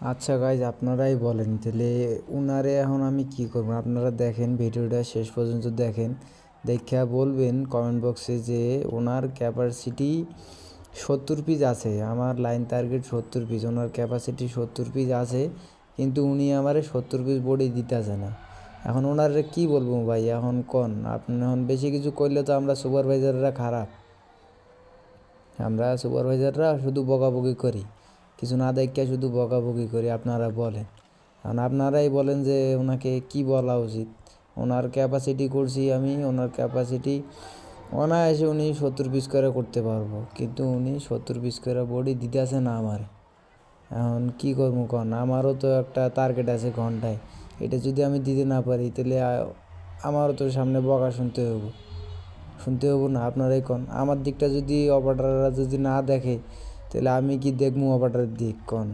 আচ্ছা গাইজ আপনারাই বলেন, তাহলে উনারে এখন আমি কি করব? আপনারা দেখেন, ভিডিওটা শেষ পর্যন্ত দেখেন। দেখা বলবেন কমেন্ট বক্সে যে ওনার ক্যাপাসিটি সত্তর পিস আছে, আমার লাইন টার্গেট সত্তর পিস ওনার ক্যাপাসিটি সত্তর পিস আছে, কিন্তু উনি আমারে সত্তর পিস বডি দিতেছে না। এখন ওনারে কি বলব ভাই, এখন কোন? আপনি এখন বেশি কিছু করলে তো আমরা সুপারভাইজাররা খারাপ। আমরা সুপারভাইজাররা শুধু বকাবকি করি। কিছু না দেখে শুধু বকাবকি করি, আপনারা বলেন। কারণ আপনারাই বলেন যে ওনাকে কি বলা উচিত। ওনার ক্যাপাসিটি করছি আমি, ওনার ক্যাপাসিটি অনায়াসে উনি সত্তর পিস করে করতে পারব। কিন্তু উনি সত্তর পিস করে বডি দিতেছে না আমার। এখন কী করব কন? আমারও তো একটা টার্গেট আছে ঘন্টায়। এটা যদি আমি দিতে না পারি, তাহলে আমারও তো সামনে বকা শুনতে হব শুনতে হব না, আপনারাই কন। আমার দিকটা যদি অপারেটাররা যদি না দেখে তাহলে আমি কি দেখব অপারেটারের দিক কন